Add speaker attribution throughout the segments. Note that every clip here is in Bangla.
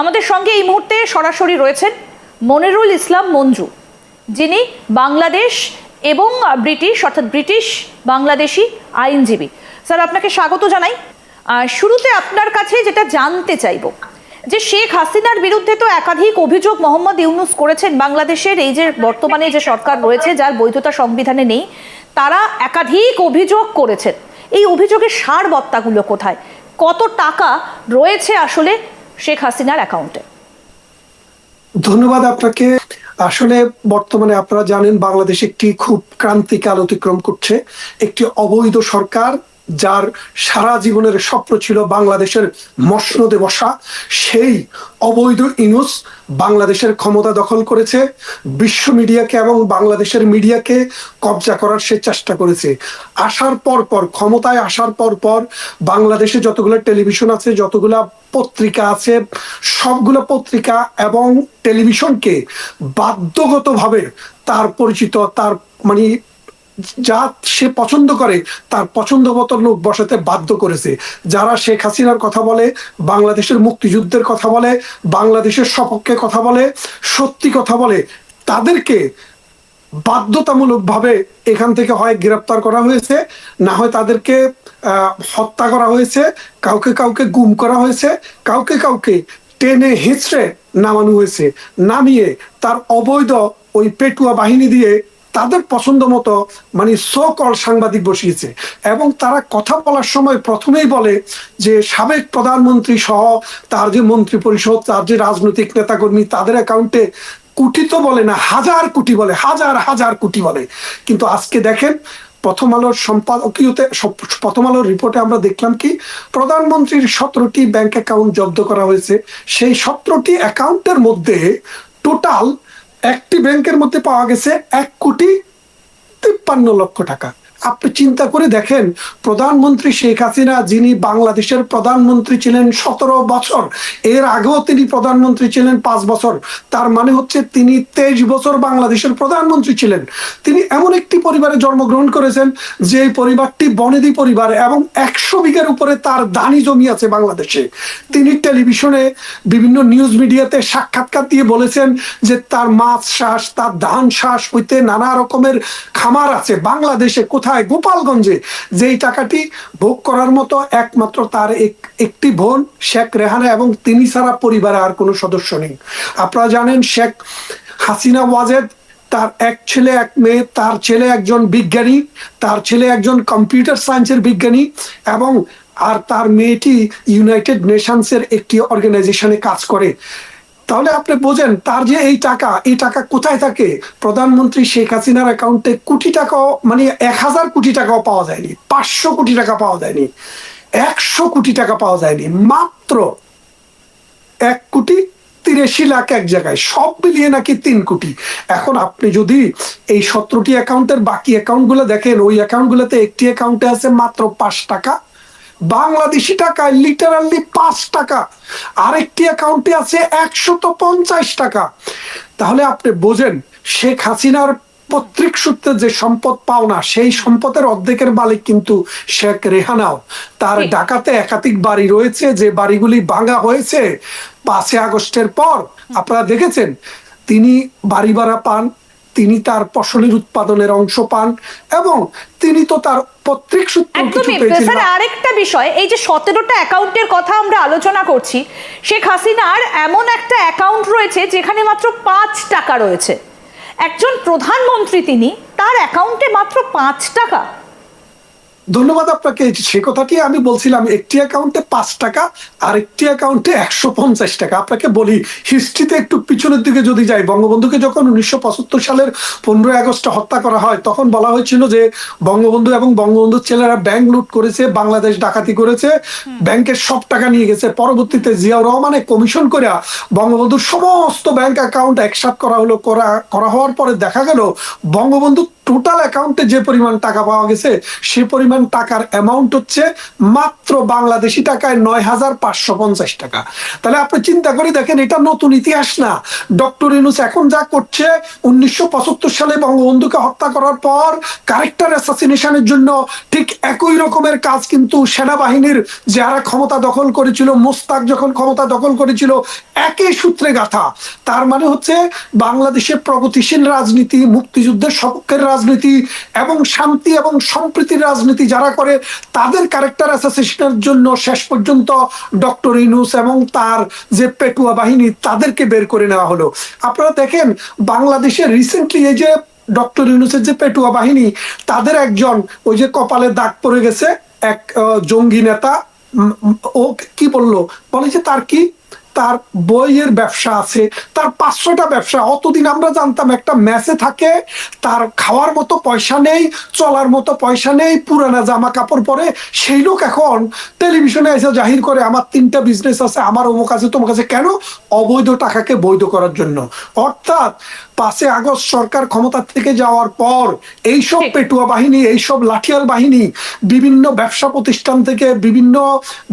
Speaker 1: আমাদের সঙ্গে এই মুহূর্তে সরাসরি রয়েছেন মনিরুল ইসলাম মঞ্জু। যিনি বাংলাদেশ এবং ব্রিটিশ, অর্থাৎ ব্রিটিশ বাংলাদেশি আইনজীবী। স্যার, আপনাকে স্বাগত জানাই। শুরুতে আপনার কাছে যেটা জানতে চাইব, যে শেখ হাসিনার বিরুদ্ধে তো একাধিক অভিযোগ মোহাম্মদ ইউনুস করেছেন বাংলাদেশের, এই যে বর্তমানে যে সরকার রয়েছে, যার বৈধতা সংবিধানে নেই, তারা একাধিক অভিযোগ করেছেন। এই অভিযোগের সার বত্তাগুলো কোথায়? কত টাকা রয়েছে আসলে শেখ হাসিনার অ্যাকাউন্টে।
Speaker 2: ধন্যবাদ আপনাকে। আসলে বর্তমানে আপনারা জানেন বাংলাদেশ একটি খুব ক্রান্তিকাল অতিক্রম করছে। একটি অবৈধ সরকার যার সারা জীবনের স্বপ্ন ছিল বাংলাদেশের মসনদে বসা, সেই অবৈধ ইনুস বাংলাদেশের ক্ষমতা দখল করেছে, বিশ্ব মিডিয়াকে এবং বাংলাদেশের মিডিয়াকে কবজা করার সে চেষ্টা করেছে। আসার পর পর, ক্ষমতায় আসার পর পর বাংলাদেশে যতগুলো টেলিভিশন আছে, যতগুলা পত্রিকা আছে, সবগুলো পত্রিকা এবং টেলিভিশনকে বাধ্যগতভাবে তার পরিচিত, তার মানে যা সে পছন্দ করে, তার পছন্দ মতো লোক বসাতে বাধ্য করেছে। যারা শেখ হাসিনার কথা বলে, বাংলাদেশের মুক্তিযুদ্ধের কথা বলে, বাংলাদেশের সপক্ষে কথা বলে, সত্যি কথা বলে, তাদেরকে বাধ্যতামূলকভাবে এখান থেকে হয় গ্রেপ্তার করা হয়েছে। না হয় তাদেরকে হত্যা করা হয়েছে, কাউকে কাউকে গুম করা হয়েছে, কাউকে কাউকে টেনে হিঁচড়ে নামানো হয়েছে। নামিয়ে তার অবৈধ ওই পেটুয়া বাহিনী দিয়ে তাদের পছন্দ মতো মানে সকল সাংবাদিক বসিয়েছে। এবং তারা কথা বলার সময় প্রথমেই বলে যে, সাবেক প্রধানমন্ত্রী সহ তার যে মন্ত্রী পরিষদ তার যে রাজনৈতিক নেতাকর্মী, তাদের অ্যাকাউন্টে কোটি তো বলে না, হাজার কোটি বলে, হাজার হাজার কোটি বলে। কিন্তু আজকে দেখেন, প্রথম আলোর সম্পাদকীয়তে প্রথম আলোর রিপোর্টে আমরা দেখলাম কি, প্রধানমন্ত্রীর সতেরোটি ব্যাংক অ্যাকাউন্ট জব্দ করা হয়েছে। সেই সতেরোটি অ্যাকাউন্টের মধ্যে টোটাল একটি ব্যাংকের মধ্যে পাওয়া গেছে এক কোটি তিপ্পান্ন লক্ষ টাকা। আপনি চিন্তা করে দেখেন, প্রধানমন্ত্রী শেখ হাসিনা, যিনি বাংলাদেশের প্রধানমন্ত্রী ছিলেন সতেরো বছর, এর আগেও তিনি প্রধানমন্ত্রী ছিলেন পাঁচ বছর। তার মানে হচ্ছে তিনি তেইশ বছর বাংলাদেশের প্রধানমন্ত্রী ছিলেন। তিনি এমন একটি পরিবারে জন্মগ্রহণ করেছেন, যে পরিবারটি বনেদি পরিবার এবং একশো বিঘের উপরে তার দানি জমি আছে বাংলাদেশে। তিনি টেলিভিশনে বিভিন্ন নিউজ মিডিয়াতে সাক্ষাৎকার দিয়ে বলেছেন যে তার মাছ শ্বাস তার ধান শ্বাস হইতে নানা রকমের খামার আছে বাংলাদেশে, কোথায় গোপালগঞ্জে। যেই টাকাটি ভোগ করার মতো একমাত্র তার একটি বোন শেখ রেহানা এবং তিনি ছাড়া পরিবারে আর কোনো সদস্য নেই। আপনারা জানেন শেখ হাসিনা ওয়াজেদ তার এক ছেলে, এক মেয়ে, তার ছেলে একজন বিজ্ঞানী, তার ছেলে একজন কম্পিউটার সায়েন্সের বিজ্ঞানী এবং আর তার মেয়েটি ইউনাইটেড নেশনসের একটি অর্গানাইজেশনে কাজ করে। তাহলে আপনি বোঝেন, তার যে এই টাকা এই টাকা কোথায় থাকে? প্রধানমন্ত্রী শেখ হাসিনার অ্যাকাউন্টে কোটি টাকাও মানে এক হাজার কোটি টাকাও পাওয়া যায়নি, পাঁচশো কোটি টাকা পাওয়া যায়নি, একশো কোটি টাকা পাওয়া যায়নি, মাত্র এক কোটি তিরাশি লাখ এক জায়গায়, সব মিলিয়ে নাকি তিন কোটি। এখন আপনি যদি এই সতেরোটি অ্যাকাউন্টের বাকি অ্যাকাউন্টগুলো দেখেন, ওই অ্যাকাউন্ট গুলোতে একটি অ্যাকাউন্টে আছে মাত্র পাঁচ টাকা বাংলাদেশি টাকায় লিটারালি পাঁচ টাকা। আরেকটি অ্যাকাউন্টে আছে একশত পঞ্চাশ টাকা। তাহলে আপনি বোঝেন শেখ হাসিনার পৈতৃক সূত্রে যে সম্পদ পাওনা সেই সম্পদের অর্ধেকের মালিক কিন্তু শেখ রেহানাও। তার। ঢাকাতে একাধিক বাড়ি রয়েছে যে বাড়িগুলি ভাঙা হয়েছে। পাঁচই আগস্টের পর আপনারা দেখেছেন তিনি বাড়ি ভাড়া পান তিনি তার ফসলের উৎপাদনের অংশ পান এবং তিনি তো তার পত্রিক সূত্র কিছু
Speaker 1: আরেকটা বিষয় এই যে সতেরোটা অ্যাকাউন্টের কথা আমরা আলোচনা করছি শেখ হাসিনার এমন একটা অ্যাকাউন্ট রয়েছে যেখানে মাত্র পাঁচ টাকা রয়েছে। একজন প্রধানমন্ত্রী তিনি তার অ্যাকাউন্টে মাত্র পাঁচ টাকা।
Speaker 2: ধন্যবাদ আপনাকে সে কথাটি আমি বলছিলাম একটি অ্যাকাউন্টে পাঁচ টাকা আর একটি অ্যাকাউন্টে একশো পঞ্চাশ টাকা। আপনাকে বলি হিস্ট্রিতে একটু পিছনের দিকে যদি যাই বঙ্গবন্ধুকে যখন উনিশশো পঁচাত্তর সালের পনেরোই আগস্টে হত্যা করা হয় তখন বলা হয়েছিল যে বঙ্গবন্ধু এবং বঙ্গবন্ধুর ছেলেরা ব্যাংক লুট করেছে বাংলাদেশ ডাকাতি করেছে ব্যাংকের সব টাকা নিয়ে গেছে। পরবর্তীতে জিয়াউর রহমানে কমিশন করে বঙ্গবন্ধুর সমস্ত ব্যাংক অ্যাকাউন্ট একসাথ করা হলো করা করা হওয়ার পরে দেখা গেল বঙ্গবন্ধু টোটাল অ্যাকাউন্টে যে পরিমাণ টাকা পাওয়া গেছে, সে পরিমাণ টাকার অ্যামাউন্ট হচ্ছে মাত্র বাংলাদেশি টাকায় নয় হাজার পাঁচশো পঞ্চাশ টাকা। তাহলে আপনি চিন্তা করে দেখেন, এটা নতুন ইতিহাস না। ডক্টর ইনুস এখন যা করছে, উনিশশো পঁচাত্তর সালে বঙ্গবন্ধুকে হত্যা করার পর ক্যারেক্টার অ্যাসাসিনেশনের জন্য ঠিক একই রকমের কাজ কিন্তু সেনাবাহিনীর যারা ক্ষমতা দখল করেছিল, মোস্তাক যখন ক্ষমতা দখল করেছিল, একই সূত্রে গাথা। তার মানে হচ্ছে বাংলাদেশের প্রগতিশীল রাজনীতি, মুক্তিযুদ্ধের সপক্ষের রাজনীতি এবং শান্তি এবং সম্প্রীতির রাজনীতি যারা করে, তাদের ক্যারেক্টার অ্যাসোসিয়েশনের জন্য শেষ পর্যন্ত ডক্টর ইনুস এবং তার যে পেটুয়া বাহিনী, তাদেরকে বের করে নেওয়া হলো। আপনারা দেখেন বাংলাদেশের রিসেন্টলি এই যে ডক্টর ইউনুসের যে পেটুয়া বাহিনী, তাদের একজন ওই যে কপালে দাগ পড়ে গেছে, এক জঙ্গি নেতা ও কি বলল? বলে যে তার কি তার বইয়ের ব্যবসা আছে, তার পাঁচশোটা ব্যবসা। অতদিন আমরা জানতাম একটা ম্যাচে থাকে, তার খাওয়ার মতো পয়সা নেই, চলার মতো পয়সা নেই, পুরানা জামা কাপড় পরে। সেই লোক এখন টেলিভিশনে এসে জাহির করে, আমার তিনটা বিজনেস আছে, আমার অমুক আছে তোমার কাছে কেন? অবৈধ টাকাকে বৈধ করার জন্য। অর্থাৎ পাঁচে আগস্ট সরকার ক্ষমতা থেকে যাওয়ার পর এইসব। পেটুয়া বাহিনী এইসব লাঠিয়াল বাহিনী বিভিন্ন ব্যবসা প্রতিষ্ঠান থেকে বিভিন্ন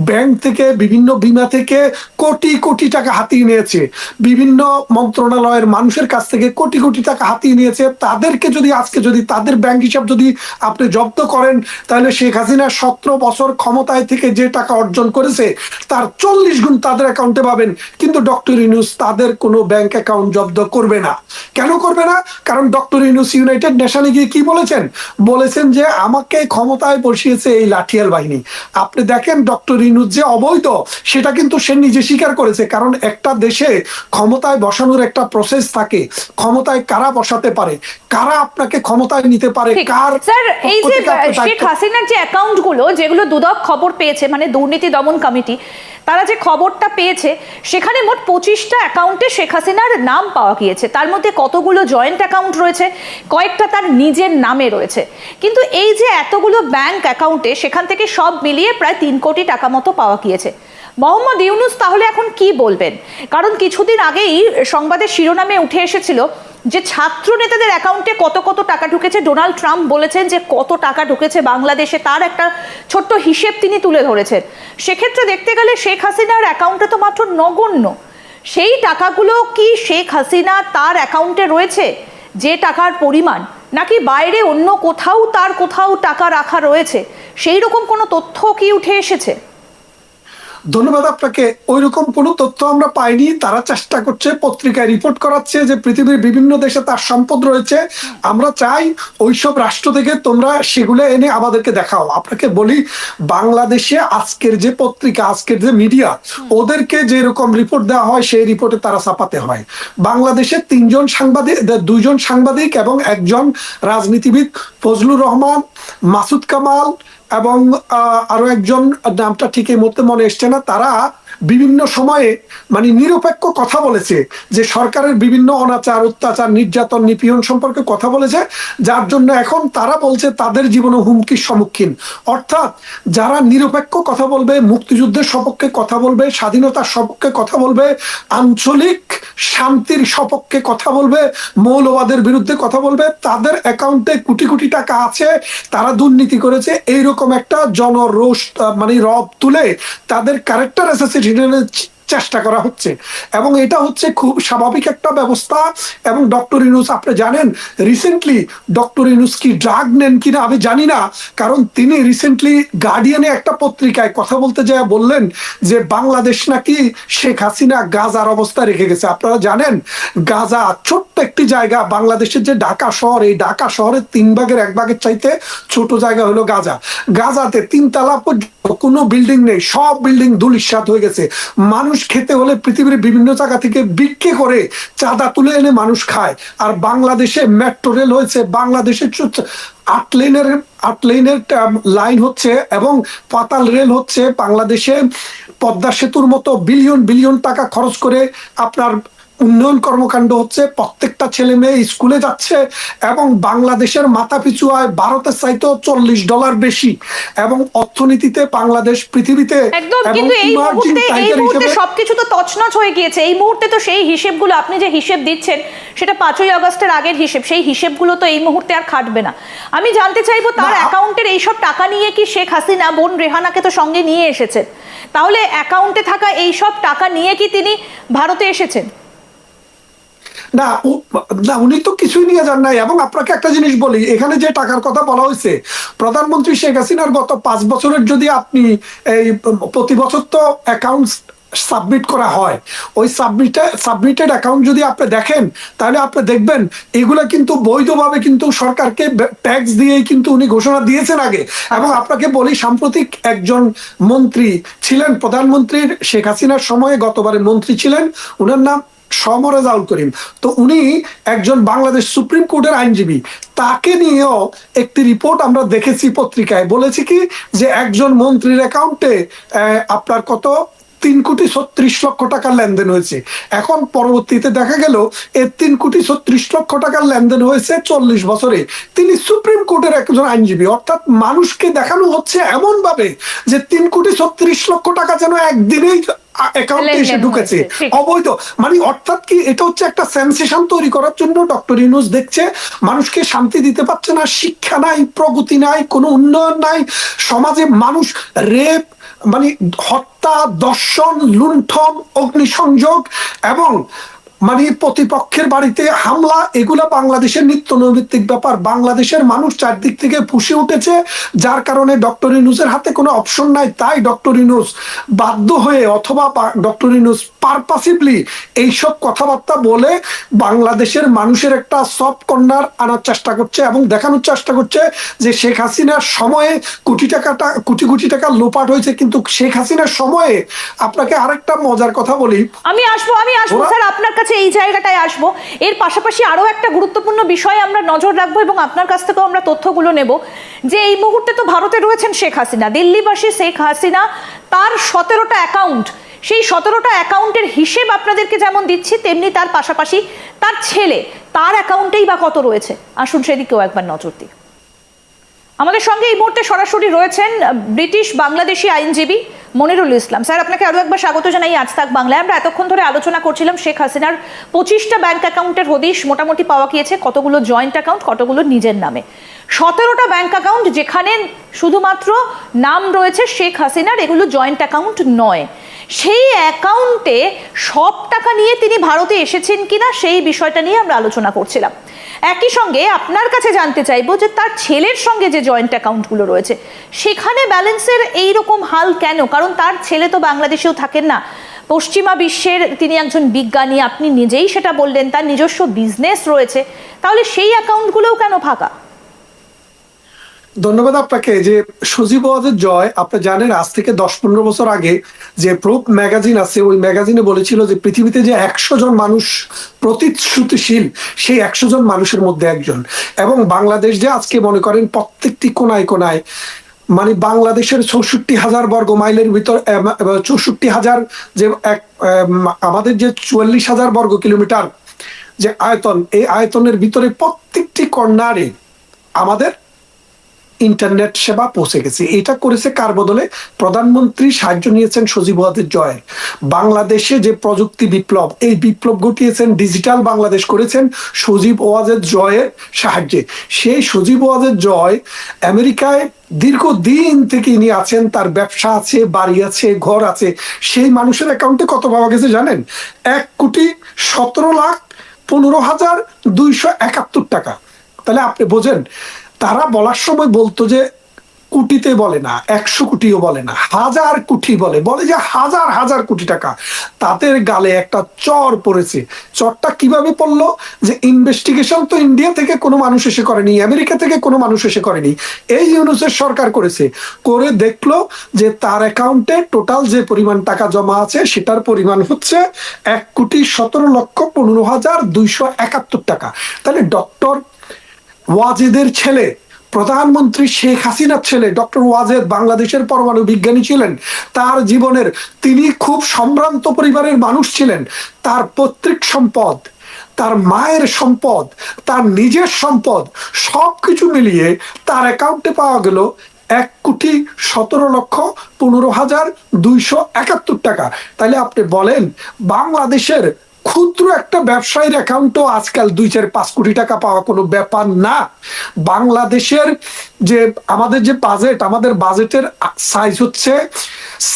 Speaker 2: ব্যাংক থেকে বিভিন্ন বিমা থেকে কোটি কোটি টাকা হাতিয়ে নিয়েছে। বিভিন্ন মন্ত্রণালয়ের মানুষের কাছ থেকে কোটি কোটি টাকা হাতিয়ে নিয়েছে। তাদেরকে যদি আজকে যদি তাদের ব্যাংক হিসাব যদি আপনি জব্দ করেন তাহলে শেখ হাসিনা সতেরো বছর ক্ষমতায় থেকে যে টাকা অর্জন করেছে তার চল্লিশ গুণ তাদের অ্যাকাউন্টে পাবেন। কিন্তু ডক্টর ইউনুস তাদের কোনো ব্যাংক অ্যাকাউন্ট জব্দ করবে না। কেন করবে না? কারণ ডক্টর ইউনুস ইউনাইটেড নেশনে গিয়ে কি বলেছেন? বলেছেন যে আমাকে ক্ষমতায় বসিয়েছে এই লাঠিয়াল বাহিনী। আপনি দেখেন ডক্টর ইউনুস যে অবৈধ সেটা কিন্তু সে নিজে স্বীকার করেছে। কারণ একটা দেশে ক্ষমতায় বসানোর একটা প্রসেস থাকে। ক্ষমতায় কারা বসাতে পারে? কারা আপনাকে ক্ষমতায় নিতে পারে? কার
Speaker 1: স্যার এই যে শেখ হাসিনার যে অ্যাকাউন্টগুলো যেগুলো দুদক খবর পেয়েছে মানে দুর্নীতি দমন কমিটি তারা যে খবরটা পেয়েছে সেখানে মোট পঁচিশটা অ্যাকাউন্টে শেখ হাসিনার নাম পাওয়া গিয়েছে। তার মধ্যে কতগুলো জয়েন্ট অ্যাকাউন্ট রয়েছে, কয়েকটা তার নিজের নামে রয়েছে। কিন্তু এই যে এতগুলো ব্যাংক অ্যাকাউন্টে সেখান থেকে সব মিলিয়ে প্রায় তিন কোটি টাকা মতো পাওয়া গিয়েছে। মোহাম্মদ ইউনুস তাহলে এখন কি বলবেন? কারণ কিছুদিন আগেই সংবাদের শিরোনামে উঠে এসেছিল যে ছাত্র নেতাদের অ্যাকাউন্টে কত কত টাকা ঢুকেছে। ডোনাল্ড ট্রাম্প বলেছেন যে কত টাকা ঢুকেছে বাংলাদেশে, তার একটা ছোট্ট হিসেব তিনি তুলে ধরেছেন। সেক্ষেত্রে দেখতে গেলে শেখ হাসিনার অ্যাকাউন্টে তো মাত্র নগণ্য। সেই টাকাগুলো কি শেখ হাসিনা তার অ্যাকাউন্টে রয়েছে? যে টাকার পরিমাণ, নাকি বাইরে অন্য কোথাও তার কোথাও টাকা রাখা রয়েছে? সেই রকম কোনো তথ্য কি উঠে এসেছে?
Speaker 2: ধন্যবাদ আপনাকে। ওইরকম কোনো তথ্য আমরা পাইনি। তারা চেষ্টা করছে, পত্রিকায় রিপোর্ট করাচ্ছে যে পৃথিবীর বিভিন্ন দেশে তার সম্পদ রয়েছে। আমরা চাই ওইসব রাষ্ট্র থেকে তোমরা সেগুলো এনে আমাদেরকে দেখাও। আপনাকে বলি, বাংলাদেশে আজকের যে পত্রিকা, আজকের যে মিডিয়া ওদেরকে যে রকম রিপোর্ট দেওয়া হয়, সেই রিপোর্টে তারা ছাপাতে হয়। বাংলাদেশে তিনজন সাংবাদিক দুইজন সাংবাদিক এবং একজন রাজনীতিবিদ, ফজলুর রহমান, মাসুদ কামাল এবং আরও একজন নামটা ঠিক এই মুহূর্তে মনে এসছে না তারা বিভিন্ন সময়ে মানে নিরপেক্ষ কথা বলেছে যে সরকারের বিভিন্ন অনাচার, অত্যাচার, নির্যাতন, নিপীড়ন সম্পর্কে কথা বলেছে, যার জন্য এখন তারা বলছে তাদের জীবনে হুমকির সম্মুখীন। অর্থাৎ যারা নিরপেক্ষ কথা বলবে, মুক্তিযুদ্ধের সপক্ষে কথা বলবে, স্বাধীনতার সপক্ষে কথা বলবে, আঞ্চলিক শান্তির সপক্ষে কথা বলবে, মৌলবাদের বিরুদ্ধে কথা বলবে, তাদের অ্যাকাউন্টে কোটি কোটি টাকা আছে, তারা দুর্নীতি করেছে, এইরকম একটা জনরোষ মানে রব তুলে তাদের ক্যারেক্টার অ্যাসোসিয়েশনের চেষ্টা করা হচ্ছে। এবং এটা হচ্ছে খুব স্বাভাবিক একটা ব্যবস্থা। এবং ডক্টর ইনুস, আপনি জানেন রিসেন্টলি ডক্টর ইনুস কি ড্রাগ নেন কিনা আমি জানি না। কারণ তিনি রিসেন্টলি গার্ডিয়ানে একটা পত্রিকায় কথা বলতে যায়, বললেন যে বাংলাদেশ নাকি শেখ হাসিনা গাজার অবস্থা রেখে গেছে। আপনারা জানেন, গাজা ছোট্ট একটি জায়গা, বাংলাদেশের যে ঢাকা শহর, এই ঢাকা শহরের তিন ভাগের এক ভাগের চাইতে ছোট জায়গা হলো গাজা। গাজাতে তিনতলা পর্যন্ত কোনো বিল্ডিং নেই, সব বিল্ডিং ধুলিস্বাদ হয়ে গেছে। মানুষ খেতে হলে পৃথিবীর বিভিন্ন জায়গা থেকে বিক্রি করে চাঁদা তুলে এনে মানুষ খায়। আর বাংলাদেশে মেট্রো রেল হয়েছে বাংলাদেশে আট লেনের আট লেনের লাইন হচ্ছে এবং পাতাল রেল হচ্ছে। বাংলাদেশে পদ্মা সেতুর মতো বিলিয়ন বিলিয়ন টাকা খরচ করে আপনার উন্নয়ন কর্মকাণ্ড হচ্ছে প্রত্যেকটা ছেলে মেয়ে স্কুলে যাচ্ছে এবং বাংলাদেশের মাথা পিছু আয় ভারতের চাইতেও চল্লিশ ডলার বেশি এবং অর্থনীতিতে বাংলাদেশ পৃথিবীতে
Speaker 1: একদম কিন্তু এই মুহূর্তে এই মুহূর্তে সবকিছু তো তছনছ হয়ে গিয়েছে। এই মুহূর্তে তো সেই হিসেবগুলো আপনি যে হিসেব দিচ্ছেন সেটা পাঁচই আগস্টের আগের হিসেব। সেই হিসেবগুলো তো এই মুহূর্তে আর খাটবে না। আমি জানতে চাইব তার অ্যাকাউন্টের এইসব টাকা নিয়ে কি শেখ হাসিনা বোন রেহানাকে তো সঙ্গে নিয়ে এসেছেন? তাহলে অ্যাকাউন্টে থাকা এইসব টাকা নিয়ে কি তিনি ভারতে এসেছেন?
Speaker 2: না না, উনি তো কিছুই নিয়ে যান নাই। এবং আপনাকে একটা জিনিস বলি, এখানে যে টাকার কথা বলা হয়েছে, প্রধানমন্ত্রী শেখ হাসিনার গত পাঁচ বছরের যদি আপনি এই প্রতি বছর তো অ্যাকাউন্ট সাবমিট করা হয়, ওই সাবমিটে সাবমিটেড অ্যাকাউন্ট যদি আপনি দেখেন, তাহলে আপনি দেখবেন, এগুলা কিন্তু বৈধভাবে কিন্তু সরকারকে ট্যাক্স দিয়েই কিন্তু উনি ঘোষণা দিয়েছেন আগে। এবং আপনাকে বলি, সাম্প্রতিক একজন মন্ত্রী ছিলেন, প্রধানমন্ত্রীর শেখ হাসিনার সময়ে গতবারে মন্ত্রী ছিলেন ওনার নাম সমরেজাউল করিম। তো উনি একজন বাংলাদেশ সুপ্রিম কোর্টের আইনজীবী। তাকে নিয়েও একটি রিপোর্ট আমরা দেখেছি পত্রিকায়। বলেছি কি যে একজন মন্ত্রীর অ্যাকাউন্টে আপনার কত? তিন কোটি ছত্রিশ লক্ষ টাকার লেনদেন হয়েছে। এখন পরবর্তীতে দেখা গেল, এর তিন কোটি ছত্রিশ লক্ষ টাকার লেনদেন হয়েছে চল্লিশ বছরে। তিনি সুপ্রিম কোর্টের একজন আইনজীবী। অর্থাৎ মানুষকে দেখানো হচ্ছে এমন ভাবে যে তিন কোটি ছত্রিশ লক্ষ টাকা যেন একদিনেই অ্যাকাউন্টে এসে ঢুকেছে। অবৈধ। মানে অর্থাৎ কি এটা হচ্ছে একটা সেন্সেশন তৈরি করার জন্য ডক্টর ইউনুস দেখছে মানুষকে শান্তি দিতে পারছে না শিক্ষা নাই প্রগতি নাই কোনো উন্নয়ন নাই সমাজে মানুষ রেপ মানে হত্যা দর্শন লুণ্ঠন অগ্নিসংযোগ এবং মানে প্রতিপক্ষের বাড়িতে হামলা এগুলা বাংলাদেশের নিত্য নৈমিত্তিক ব্যাপার। বাংলাদেশের মানুষ চারদিক থেকে ফুসে উঠেছে যার কারণে ডক্টর ইনুসের হাতে কোনো অপশন নাই। তাই ডক্টর ইনুস বাধ্য হয়ে অথবা ডক্টর ইনুস পারপাসিভলি এইসব কথাবার্তা বলে বাংলাদেশের মানুষের একটা সব কর্নার আনার চেষ্টা করছে এবং দেখানোর চেষ্টা করছে যে শেখ হাসিনার সময়ে কোটি টাকাটা কোটি কোটি টাকা লোপাট হয়েছে কিন্তু শেখ হাসিনার সময়ে আপনাকে আরেকটা মজার কথা বলি।
Speaker 1: আমি আসব আমি আসব স্যার আপনার কাছে এই জায়গাটায় আসব। এর পাশাপাশি আরও একটা গুরুত্বপূর্ণ বিষয় আমরা নজর রাখব এবং আপনার কাছ থেকেও আমরা তথ্যগুলো নেব যে এই মুহূর্তে তো ভারতে রয়েছেন শেখ হাসিনা, দিল্লিবাসী শেখ হাসিনা তার সতেরোটা অ্যাকাউন্ট সেই সতেরোটা অ্যাকাউন্টের হিসেব আপনাদেরকে যেমন দিচ্ছি, তেমনি তার পাশাপাশি তার ছেলে, তার অ্যাকাউন্টেই বা কত রয়েছে? আসুন সেদিকেও একবার নজর দিই। আমাদের সঙ্গে এই মুহূর্তে সরাসরি রয়েছেন ব্রিটিশ বাংলাদেশি আইনজীবী মনিরুল ইসলাম। স্যার, আপনাকে আরও একবার স্বাগত জানাই আজ তাক বাংলায়। আমরা এতক্ষণ ধরে আলোচনা করছিলাম শেখ হাসিনার পঁচিশটা ব্যাংক অ্যাকাউন্টের হদিশ মোটামুটি পাওয়া গিয়েছে, কতগুলো জয়েন্ট অ্যাকাউন্ট, কতগুলো নিজের নামে। সতেরোটা ব্যাংক অ্যাকাউন্ট যেখানে শুধুমাত্র নাম রয়েছে শেখ হাসিনার, এগুলো জয়েন্ট অ্যাকাউন্ট নয়। সেই অ্যাকাউন্টে সব টাকা নিয়ে তিনি ভারতে এসেছেন কিনা, সেই বিষয়টা নিয়ে আমরা আলোচনা করছিলাম। একই সঙ্গে আপনার কাছে জানতে চাইব যে তার ছেলের সঙ্গে যে জয়েন্ট অ্যাকাউন্টগুলো রয়েছে, সেখানে ব্যালেন্সের এই রকম হাল কেন? কারণ তার ছেলে তো বাংলাদেশেও থাকেন না। পশ্চিমা বিশ্বের তিনি একজন বিজ্ঞানী, আপনি নিজেই সেটা বললেন, তার নিজস্ব বিজনেস রয়েছে। তাহলে সেই অ্যাকাউন্টগুলোও কেন ফাঁকা?
Speaker 2: ধন্যবাদ আপনাকে যে সজীব ওয়াজের জয় আপনি জানেন আজ থেকে দশ পনেরো বছর আগে যে প্রুফ ম্যাগাজিন আছে ওই ম্যাগাজিনে বলেছিল যে পৃথিবীতে যে একশো জন মানুষ প্রতিশ্রুতিশীল সেই একশো জন মানুষের মধ্যে একজন। এবং বাংলাদেশ যে আজকে মনে করেন প্রত্যেকটি কোনায় কোনায় মানে বাংলাদেশের চৌষট্টি হাজার বর্গ মাইলের ভিতর চৌষট্টি হাজার যে এক আম, আমাদের যে চুয়াল্লিশ হাজার বর্গ কিলোমিটার যে আয়তন এই আয়তনের ভিতরে প্রত্যেকটি কর্নারে আমাদের ইন্টারনেট সেবা পৌঁছে গেছে। এটা করেছে কার বদলে? প্রধানমন্ত্রী সাহায্য নিয়েছেন সজীব ওয়াজের জয় বাংলাদেশে যে প্রযুক্তি বিপ্লব, এই বিপ্লব ঘটিয়েছেন, ডিজিটাল বাংলাদেশ করেছেন সজীব ওয়াজের জয়ের সাহায্যে। সেই সজীব ওয়াজের জয় আমেরিকায় দীর্ঘদিন থেকে ইনি আছেন, তার ব্যবসা আছে, বাড়ি আছে, ঘর আছে। সেই মানুষের অ্যাকাউন্টে কত পাওয়া গেছে জানেন? এক কোটি সতেরো লাখ পনেরো হাজার দুইশো একাত্তর টাকা। তাহলে আপনি বোঝেন তারা বলার সময় বলতো যে কোটিতে বলে না, একশো কোটিও বলে না, হাজার কোটি বলে। বলে যে হাজার হাজার কোটি টাকা। তাদের গালে একটা চর পড়েছে। চরটা কীভাবে পড়ল? যে ইনভেস্টিগেশন তো ইন্ডিয়া থেকে কোনো মানুষ এসে করেনি আমেরিকা থেকে কোনো মানুষ এসে করেনি। এই ইউনুসের সরকার করেছে। করে দেখল যে তার অ্যাকাউন্টে টোটাল যে পরিমাণ টাকা জমা আছে, সেটার পরিমাণ হচ্ছে এক কোটি সতেরো লক্ষ পনেরো হাজার দুইশো একাত্তর টাকা। তাহলে ডক্টর ওয়াজেদের ছেলে, প্রধানমন্ত্রী শেখ হাসিনার ছেলে ডক্টর ওয়াজেদ বাংলাদেশের পরমাণু বিজ্ঞানী ছিলেন। তার জীবনের তিনি খুব সম্ভ্রান্ত পরিবারের মানুষ ছিলেন। তার পৈতৃক সম্পদ, তার মায়ের সম্পদ, তার নিজের সম্পদ সবকিছু মিলিয়ে তার অ্যাকাউন্টে পাওয়া গেল এক কোটি সতেরো লক্ষ পনেরো হাজার দুইশো একাত্তর টাকা। তাহলে আপনি বলেন, বাংলাদেশের ক্ষুদ্র একটা ব্যবসায়ীর অ্যাকাউন্টও আজকাল দুই, চার, পাঁচ কোটি টাকা পাওয়া কোনো ব্যাপার না। বাংলাদেশের যে আমাদের যে বাজেট আমাদের বাজেটের সাইজ হচ্ছে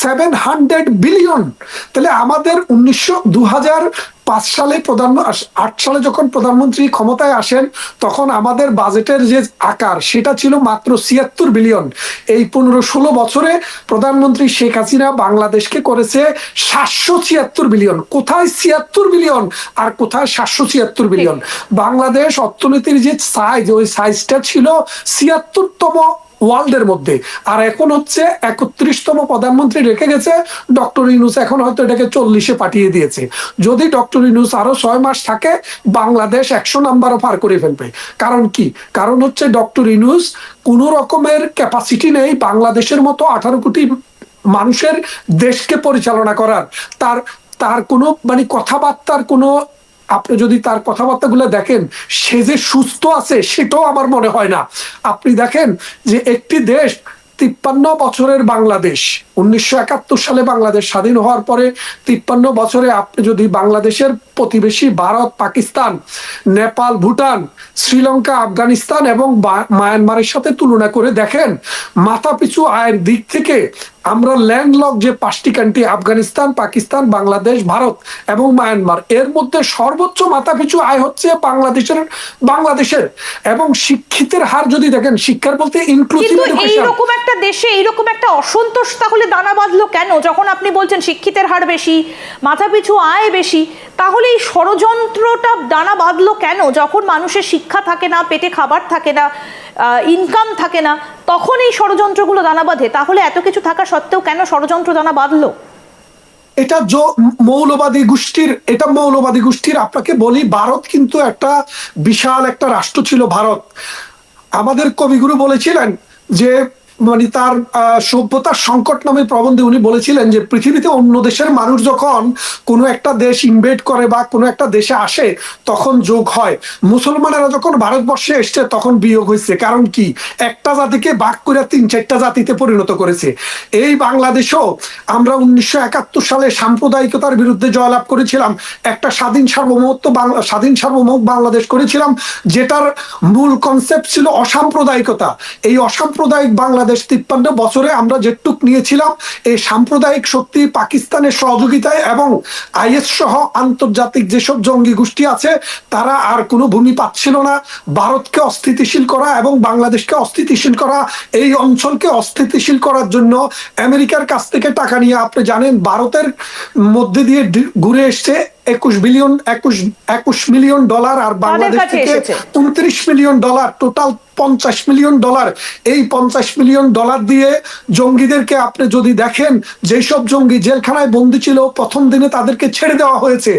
Speaker 2: সেভেন হান্ড্রেড বিলিয়ন তাহলে আমাদের উনিশশো দু হাজার পাঁচ সালে প্রধান আট সালে যখন প্রধানমন্ত্রী ক্ষমতায় আসেন তখন আমাদের বাজেটের যে আকার সেটা ছিল মাত্র ছিয়াত্তর বিলিয়ন। এই পনেরো ষোলো বছরে প্রধানমন্ত্রী শেখ হাসিনা বাংলাদেশকে করেছে সাতশো ছিয়াত্তর বিলিয়ন। কোথায় ছিয়াত্তর বিলিয়ন আর কোথায় সাতশো ছিয়াত্তর বিলিয়ন? বাংলাদেশ অর্থনীতির যে সাইজ ওই সাইজটা ছিল ছিয়াত্তরতম ওয়ার্ল্ডের মধ্যে। আর এখন হচ্ছে একত্রিশতম প্রধানমন্ত্রী রেখে গেছে, ডক্টর ইনুস এখন হয়তো এটাকে চল্লিশে পাঠিয়ে দিয়েছে। যদি ডক্টর ইনুস আরও ছয় মাস থাকে, বাংলাদেশ একশো নাম্বারও পার করে ফেলবে। কারণ কি? কারণ হচ্ছে ডক্টর ইনুস কোন রকমের ক্যাপাসিটি নেই বাংলাদেশের মতো আঠারো কোটি মানুষের দেশকে পরিচালনা করার। তার তার কোনো মানে কথাবার্তার কোনো আপনি যদি তার কথাবার্তাগুলো দেখেন, সে যে সুস্থ আছে সেটাও আমার মনে হয় না। আপনি দেখেন যে একটি দেশ তিপ্পান্ন বছরের বাংলাদেশ, উনিশশো একাত্তর সালে বাংলাদেশ স্বাধীন হওয়ার পরে তিপ্পান্ন বছরে আপনি যদি বাংলাদেশের প্রতিবেশী ভারত, পাকিস্তান, নেপাল, ভুটান, শ্রীলঙ্কা, আফগানিস্তান এবং মায়ানমারের সাথে তুলনা করে দেখেন মাথা পিছু আয়ের দিক থেকে আমরা ল্যান্ডলক যে পাঁচটি কান্ট্রি আফগানিস্তান পাকিস্তান বাংলাদেশ ভারত এবং মায়ানমার এর মধ্যে সর্বোচ্চ মাথাপিছু আয় হচ্ছে বাংলাদেশের বাংলাদেশের এবং শিক্ষিতের হার যদি দেখেন শিক্ষার বলতে ইনক্লুসিভ
Speaker 1: এইরকম একটা দেশে এইরকম একটা অসন্তোষ তাহলে দানা বাঁধলো কেন? যখন আপনি বলছেন শিক্ষিতের হার বেশি মাথাপিছু আয় বেশি তাহলে এই ষড়যন্ত্রটা দানা বাঁধলো কেন? যখন মানুষের শিক্ষা থাকে না পেটে খাবার থাকে না ইনকাম থাকে না তখন এই ষড়যন্ত্রগুলো দানা বাঁধে। তাহলে এত কিছু থাকা সত্ত্বেও কেন ষড়যন্ত্র দানা বাঁধলো?
Speaker 2: এটা মৌলবাদী গোষ্ঠীর, এটা মৌলবাদী গোষ্ঠীর, আপনাকে বলি, ভারত কিন্তু একটা বিশাল একটা রাষ্ট্র ছিল, ভারত। আমাদের কবিগুরু বলেছিলেন যে মানে তার সভ্যতার সংকট নামে প্রবন্ধে উনি বলেছিলেন যে পৃথিবীতে অন্য দেশের মানুষ যখন কোনো একটা দেশ ইনভেট করে বা কোনো একটা দেশে আসে, তখন যোগ হয়। মুসলমানেরা যখন ভারতবর্ষে এসছে, তখন বিয়োগ হয়েছে। কারণ কি? একটা জাতিকে বাক করে তিন চারটা জাতিতে পরিণত করেছে। এই বাংলাদেশও আমরা উনিশশো একাত্তর সালে সাম্প্রদায়িকতার বিরুদ্ধে জয়লাভ করেছিলাম। একটা স্বাধীন সার্বভৌমত্ব বাংলা স্বাধীন সার্বভৌম, বাংলাদেশ করেছিলাম, যেটার মূল কনসেপ্ট ছিল অসাম্প্রদায়িকতা। এই অসাম্প্রদায়িক বাংলাদেশ তিপ্পান্ন বছরে আমরা যেটুক নিয়েছিলাম এই সাম্প্রদায়িক শক্তি পাকিস্তানের সহযোগিতায় এবং আইএস সহ আন্তর্জাতিক যেসব জঙ্গি গোষ্ঠী আছে তারা আর কোনো ভূমি পাচ্ছিল না। ভারতকে অস্থিতিশীল করা এবং বাংলাদেশকে অস্থিতিশীল করা এই অঞ্চলকে অস্থিতিশীল করার জন্য আমেরিকার কাছ থেকে টাকা নিয়ে আপনি জানেন ভারতের মধ্যে দিয়ে ঘুরে এসছে একুশ বিলিয়ন একুশ একুশ মিলিয়ন ডলার আর বাংলাদেশ থেকে উনত্রিশ মিলিয়ন ডলার টোটাল পঞ্চাশ মিলিয়ন ডলার। এই পঞ্চাশ মিলিয়ন ডলার দিয়ে জঙ্গিদেরকে আপনি যদি দেখেন, যেসব জঙ্গি জেলখানায় বন্দী ছিল, প্রথম দিনে তাদেরকে ছেড়ে দেওয়া হয়েছে।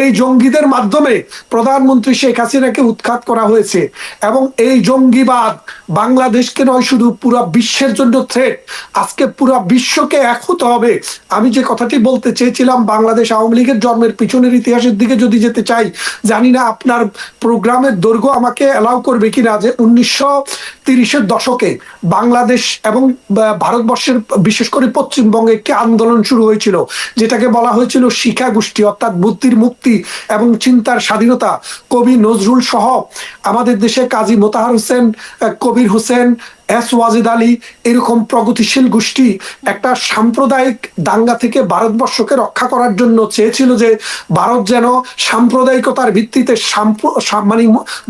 Speaker 2: এই জঙ্গিদের মাধ্যমে প্রধানমন্ত্রী শেখ হাসিনাকে উৎখাত করা হয়েছে। এবং এই জঙ্গিবাদ বাংলাদেশকে নয়, শুধু পুরো বিশ্বের জন্য থ্রেট আজকে পুরো বিশ্বকে এক হতে হবে। আমি যে কথাটি বলতে চেয়েছিলাম, বাংলাদেশ আওয়ামী লীগের জন্মের পিছনের ইতিহাসের দিকে যদি যেতে চাই, জানি না আপনার প্রোগ্রামের দৈর্ঘ্য আমাকে অ্যালাউ করবে কিনা যে উনিশশো workshop তিরিশের দশকে বাংলাদেশ এবং ভারতবর্ষের বিশেষ করে পশ্চিমবঙ্গে একটি আন্দোলন শুরু হয়েছিল, যেটাকে বলা হয়েছিল শিখা গোষ্ঠী, অর্থাৎ বুদ্ধির মুক্তি এবং চিন্তার স্বাধীনতা। কবি নজরুল সহ আমাদের দেশে কাজী মোতাহার হোসেন কবির হোসেন, এস ওয়াজিদ আলী, এরকম প্রগতিশীল গোষ্ঠী একটা সাম্প্রদায়িক দাঙ্গা থেকে ভারতবর্ষকে রক্ষা করার জন্য চেয়েছিল যে ভারত যেন সাম্প্রদায়িকতার ভিত্তিতে মানে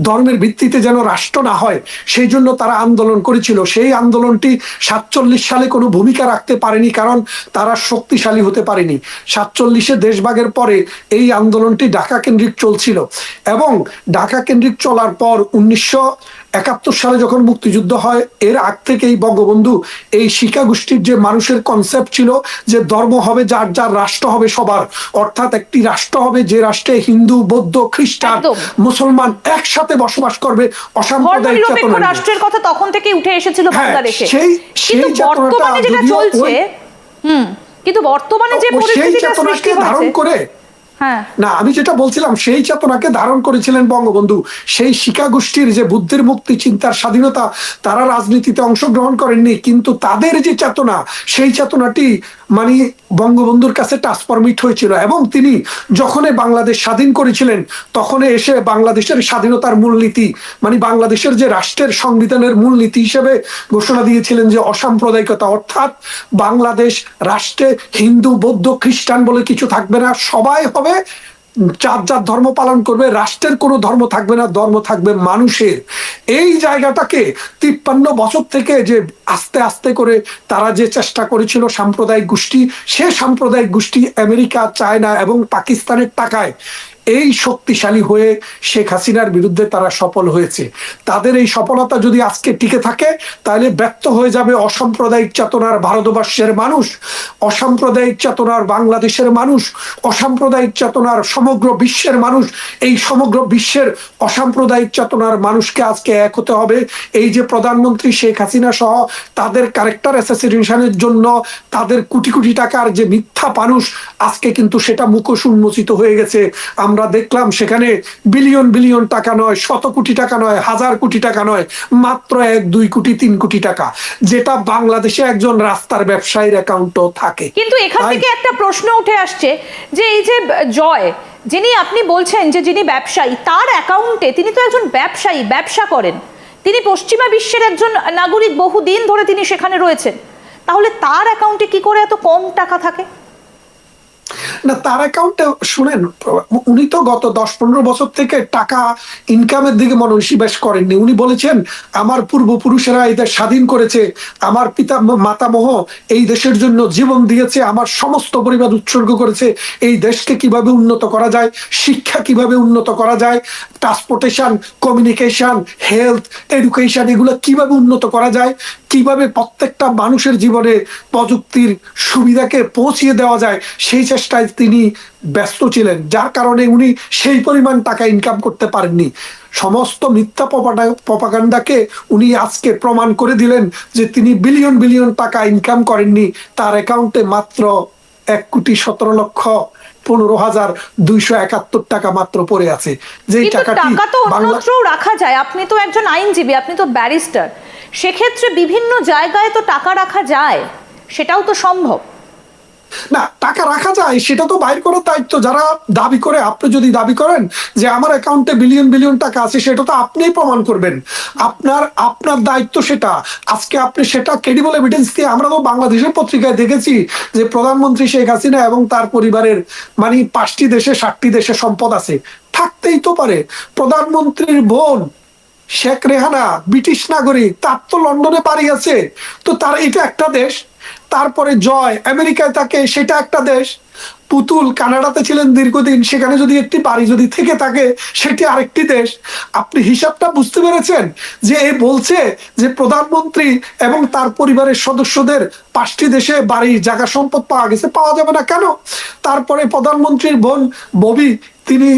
Speaker 2: ধর্মের ভিত্তিতে যেন রাষ্ট্র না হয়, সেই জন্য তারা আন্দোলন করেছিল, সেই আন্দোলনটি সাতচল্লিশ সালে কোনো ভূমিকা রাখতে পারেনি কারণ তারা শক্তিশালী হতে পারেনি। সাতচল্লিশে দেশভাগের পরে এই আন্দোলনটি ঢাকা কেন্দ্রিক চলছিল এবং ঢাকা কেন্দ্রিক চলার পর উনিশশো একাত্তর সালে যখন মুক্তিযুদ্ধ হয় এর আগ থেকেই বঙ্গবন্ধু এই শিক্ষা গোষ্ঠীর যে মানুষের কনসেপ্ট ছিল যে ধর্ম হবে যার যার রাষ্ট্র হবে সবার। অর্থাৎ একটি রাষ্ট্র হবে যে রাষ্ট্রে হিন্দু বৌদ্ধ খ্রিস্টান মুসলমান একসাথে বসবাস করবে অসাম্প্রদায়িক চেতনা
Speaker 1: রাষ্ট্রের কথা তখন থেকে উঠে এসেছিল
Speaker 2: হ্যাঁ,
Speaker 1: বাংলাদেশে
Speaker 2: সেই- সেই চেতনাটা
Speaker 1: যেটা চলছে হুম কিন্তু বর্তমানে যে
Speaker 2: সেই
Speaker 1: পরিস্থিতিটা
Speaker 2: চেতনাকে ধারণ করে না, আমি যেটা বলছিলাম, সেই চেতনাকে ধারণ করেছিলেন বঙ্গবন্ধু। সেই শিকা গোষ্ঠীর যে বুদ্ধির মুক্তি, চিন্তার স্বাধীনতা, তারা রাজনীতিতে অংশগ্রহণ করেননি, কিন্তু তাদের যে চেতনা, সেই চেতনাটি মানে বঙ্গবন্ধুর কাছে ট্রান্সফরমিট হয়েছিল। এবং তিনি যখনই বাংলাদেশ স্বাধীন করেছিলেন, তখন এসে বাংলাদেশের স্বাধীনতার মূলনীতি মানে বাংলাদেশের যে রাষ্ট্রের সংবিধানের মূলনীতি হিসেবে ঘোষণা দিয়েছিলেন যে অসাম্প্রদায়িকতা, অর্থাৎ বাংলাদেশ রাষ্ট্রে হিন্দু, বৌদ্ধ, খ্রিস্টান বলে কিছু থাকবে না, সবাই হবে যার যার ধর্ম পালন করবে, রাষ্ট্রের কোনো ধর্ম থাকবে না, ধর্ম থাকবে মানুষের। এই জায়গাটাকে তিপ্পান্ন বছর থেকে যে আস্তে আস্তে করে তারা যে চেষ্টা করেছিল সাম্প্রদায়িক গোষ্ঠী, সে সাম্প্রদায়িক গোষ্ঠী আমেরিকা, চায়না এবং পাকিস্তানের টাকায় এই শক্তিশালী হয়ে শেখ হাসিনার বিরুদ্ধে তারা সফল হয়েছে। তাদের এই সফলতা যদি আজকে টিকে থাকে, তাহলে ব্যর্থ হয়ে যাবে অসাম্প্রদায়িক চেতনার ভারতবর্ষের মানুষ, অসাম্প্রদায়িক চেতনার বাংলাদেশের মানুষ, অসাম্প্রদায়িক চেতনার সমগ্র বিশ্বের মানুষ। এই সমগ্র বিশ্বের অসাম্প্রদায়িক চেতনার মানুষকে আজকে এক হতে হবে। এই যে প্রধানমন্ত্রী শেখ হাসিনা সহ তাদের ক্যারেক্টার অ্যাসাসিনেশনের জন্য তাদের কোটি কোটি টাকার যে মিথ্যা মানুষ, আজকে কিন্তু সেটা মুখোশ উন্মোচিত হয়ে গেছে। আমরা দেখলাম সেখানে বিলিয়ন বিলিয়ন টাকা নয় শত কোটি টাকা নয় হাজার কোটি টাকা নয় মাত্র এক দুই কোটি তিন কোটি টাকা যেটা বাংলাদেশে একজন রাস্তার ব্যবসায়ীর অ্যাকাউন্টও থাকে।
Speaker 1: কিন্তু এখান থেকে একটা প্রশ্ন উঠে আসছে যে এই যে জয় যিনি আপনি বলছেন যে যিনি ব্যবসায়ী তার অ্যাকাউন্টে তিনি তো একজন ব্যবসায়ী ব্যবসা করেন। তিনি পশ্চিমা বিশ্বের একজন নাগরিক বহুদিন ধরে তিনি সেখানে রয়েছেন। তাহলে তার অ্যাকাউন্টে কি করে এত কম টাকা থাকে?
Speaker 2: না, তার অ্যাকাউন্টে শুনেন, উনি তো গত দশ পনেরো বছর থেকে টাকা ইনকামের দিকে মনোনিবেশ করেননি। উনি বলেছেন, আমার পূর্বপুরুষেরা এই দেশ স্বাধীন করেছে। আমার পিতা মাতামহ এই দেশের জন্য জীবন দিয়েছে। আমার সমস্ত পরিবার উৎসর্গ করেছে। এই দেশকে কীভাবে উন্নত করা যায়? শিক্ষা কীভাবে উন্নত করা যায়? ট্রান্সপোর্টেশন কমিউনিকেশন হেলথ এডুকেশন এগুলো কীভাবে উন্নত করা যায়? কীভাবে প্রত্যেকটা মানুষের জীবনে প্রযুক্তির সুবিধাকে পৌঁছিয়ে দেওয়া যায়? সেই চেষ্টায় তিনি ব্যস্ত ছিলেন যার কারণে উনি সেই পরিমাণ টাকা ইনকাম করতে পারেননি। সমস্ত মিথ্যা পপাগান্ডাকে উনি আজকে প্রমাণ করে দিলেন যে তিনি বিলিয়ন বিলিয়ন টাকা ইনকাম করেননি। তার অ্যাকাউন্টে মাত্র এক কোটি সতেরো লক্ষ পনেরো হাজার দুইশো একাত্তর টাকা মাত্র পড়ে আছে। যেই টাকাটি
Speaker 1: টাকা তো অন্যত্রও রাখা যায়। আপনি তো একজন আইনজীবী আপনি তো ব্যারিস্টার। সেক্ষেত্রে বিভিন্ন জায়গায় তো টাকা রাখা যায়। সেটাও তো সম্ভব।
Speaker 2: না, টাকা রাখা যায়, সেটা তো বাইর করার দায়িত্ব। যারা দাবি করে, আপনি যদি দাবি করেন যে আমার অ্যাকাউন্টে বিলিয়ন বিলিয়ন টাকা আছে, সেটা তো আপনিই প্রমাণ করবেন। আপনার আপনার দায়িত্ব সেটা। আজকে আপনি সেটা ক্রেডিবল এভিডেন্স দিয়ে আমরা তো বাংলাদেশের পত্রিকায় দেখেছি যে প্রধানমন্ত্রী শেখ হাসিনা এবং তার পরিবারের মানে পাঁচটি দেশে ষাটটি দেশে সম্পদ আছে। থাকতেই তো পারে। প্রধানমন্ত্রীর বোন শেখ রেহানা, ব্রিটিশ নাগরিক, তার তো লন্ডনে বাড়ি আছে। তো তার, এটা একটা দেশ। তারপরে জয় আমেরিকায় থাকে সেটা একটা দেশ। পুতুল কানাডাতে ছিলেন দীর্ঘদিন, সেখানে যদি একটি বাড়ি যদি থেকে থাকে, সেটি আরেকটি দেশ। আপনি হিসাবটা বুঝতে পেরেছেন যে এ বলছে যে প্রধানমন্ত্রী এবং তার পরিবারের সদস্যদের পাঁচটি দেশে বাড়ি, জায়গা সম্পদ পাওয়া গেছে, পাওয়া যাবে না কেন? তারপরে প্রধানমন্ত্রীর বোন ববি, তিনি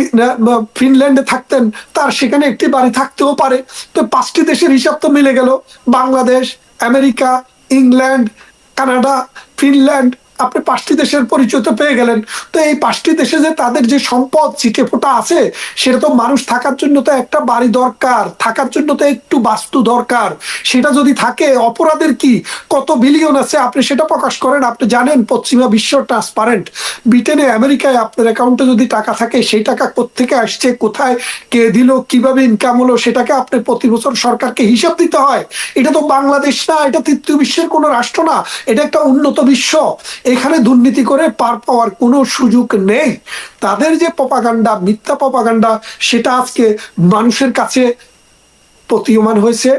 Speaker 2: ফিনল্যান্ডে থাকতেন, তার সেখানে একটি বাড়ি থাকতেও পারে। তো পাঁচটি দেশের হিসাব তো মিলে গেল। Bangladesh, America, England Canada Finland আপনি পাঁচটি দেশের পরিচয় তো পেয়ে গেলেন। তো এই পাঁচটি দেশে যে তাদের যে সম্পদ ছিটে ফোটা আছে, সেটা তো মানুষ থাকার জন্য তো একটা বাড়ি দরকার, থাকার জন্য তো একটু বাস্তু দরকার। সেটা যদি থাকে, অপরাধের কি কত বিলিয়ন আছে আপনি সেটা প্রকাশ করেন। আপনি জানেন পশ্চিমা বিশ্ব ট্রান্সপারেন্ট ব্রিটেনে, আমেরিকায় আপনার অ্যাকাউন্টে যদি টাকা থাকে, সেই টাকা কোথেকে আসছে, কোথায়, কে দিল, কীভাবে ইনকাম হলো, সেটাকে আপনি প্রতি বছর সরকারকে হিসাব দিতে হয়। এটা তো বাংলাদেশ না, এটা তৃতীয় বিশ্বের কোনো রাষ্ট্র না, এটা একটা উন্নত বিশ্ব। এখানে দুর্নীতি করে পার পাওয়ার কোনো সুযোগ নেই। তাদের যে পপাগান্ডা মিথ্যা পপাগান্ডা সেটা আজকে মানুষের কাছে প্রতীয়মান হয়েছে।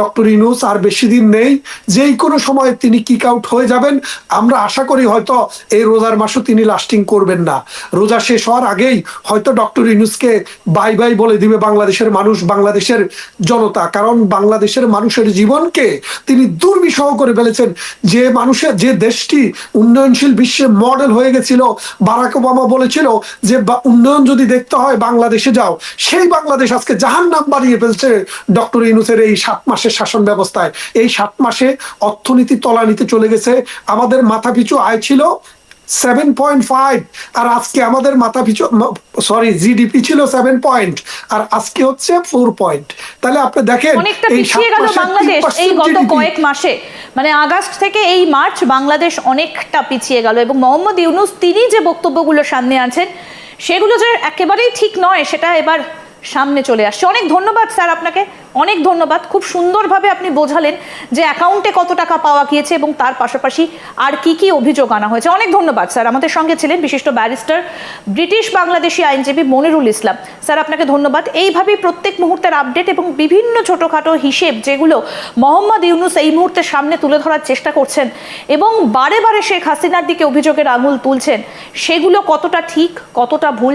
Speaker 2: ডক্টর ইনুস আর বেশি দিন নেই। যেই কোনো সময় তিনি কিক আউট হয়ে যাবেন। আমরা আশা করি হয়তো এই রোজার মাসও তিনি লাস্টিং করবেন না। রোজা শেষ হওয়ার আগেই হয়তো ডক্টর ইনুসকে বাই বাই বলে দিবে বাংলাদেশের মানুষ, বাংলাদেশের জনতা। কারণ বাংলাদেশের মানুষের জীবনকে তিনি দুর্বিষহ করে ফেলেছেন। যে মানুষের যে দেশটি উন্নয়নশীল বিশ্বে মডেল হয়ে গেছিল, বারাক ওবামা বলেছিল যে উন্নয়ন যদি দেখতে হয় বাংলাদেশে যাও, সেই বাংলাদেশ আজকে জাহান নাম বাড়িয়ে ফেলছে ডক্টর ইনুসের এই সাত মাসের শাসন ব্যবস্থায়। এই সাত মাসে অর্থনীতি তলানিতে চলে গেছে। আমাদের মাথা পিছু আয় ছিল সেভেন পয়েন্ট ফাইভ আর আজকে আমাদের মাথা পিছু সরি জিডিপি ছিল সেভেন পয়েন্ট আর আজকে হচ্ছে ফোর পয়েন্ট তাহলে আপনি দেখেন
Speaker 1: বাংলাদেশ এই গত কয়েক মাসে। মানে আগস্ট থেকে এই মার্চ বাংলাদেশ অনেকটা পিছিয়ে গেল এবং মোহাম্মদ ইউনুস তিনি যে বক্তব্যগুলো সামনে আছেন সেগুলো যে একেবারেই ঠিক নয় সেটা এবার সামনে চলে আসছে। অনেক ধন্যবাদ স্যার আপনাকে। অনেক ধন্যবাদ। খুব সুন্দরভাবে আপনি বোঝালেন যে অ্যাকাউন্টে কত টাকা পাওয়া গিয়েছে এবং তার পাশাপাশি আর কি কি অভিযোগ আনা হয়েছে। অনেক ধন্যবাদ, স্যার। আমাদের সঙ্গে ছিলেন বিশিষ্ট ব্যারিস্টার, ব্রিটিশ বাংলাদেশি আইনজীবী মনিরুল ইসলাম। স্যার, আপনাকে ধন্যবাদ। এইভাবেই প্রত্যেক মুহূর্তের আপডেট এবং বিভিন্ন ছোটোখাটো হিসেব যেগুলো মোহাম্মদ ইউনুস এই মুহূর্তে সামনে তুলে ধরার চেষ্টা করছেন এবং বারে বারে শেখ হাসিনার দিকে অভিযোগের আঙুল তুলছেন, সেগুলো কতটা ঠিক, কতটা ভুল,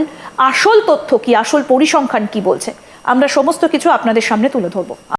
Speaker 1: আসল তথ্য কি, আসল পরিসংখ্যান কি বলছে? আমরা সমস্ত কিছু আপনাদের সামনে তুলে ধরবো।